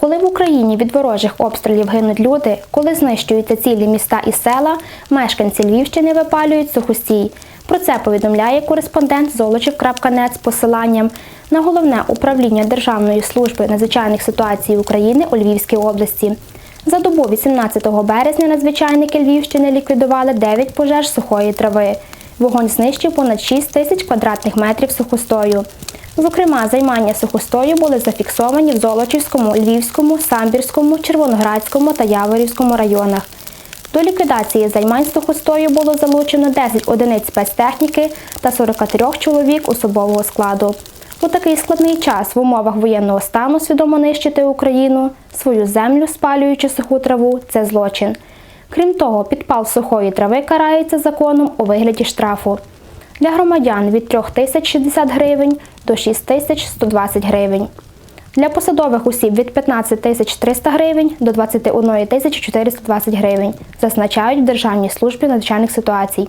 Коли в Україні від ворожих обстрілів гинуть люди, коли знищуються цілі міста і села, мешканці Львівщини випалюють сухостій. Про це повідомляє кореспондент Золочів.нет з посиланням на головне управління Державної служби надзвичайних ситуацій України у Львівській області. За добу 18 березня надзвичайники Львівщини ліквідували 9 пожеж сухої трави. Вогонь знищив понад 6 тисяч квадратних метрів сухостою. Зокрема, займання сухостою були зафіксовані в Золочівському, Львівському, Самбірському, Червоноградському та Яворівському районах. До ліквідації займань сухостою було залучено 10 одиниць спецтехніки та 43 чоловік особового складу. У такий складний час в умовах воєнного стану свідомо нищити Україну, свою землю, спалюючи суху траву це злочин. Крім того, підпал сухої трави карається законом у вигляді штрафу. Для громадян від 3060 гривень до 6120 гривень. Для посадових осіб від 15 тисяч 300 гривень до 21 тисячі 420 гривень, зазначають в Державній службі надзвичайних ситуацій.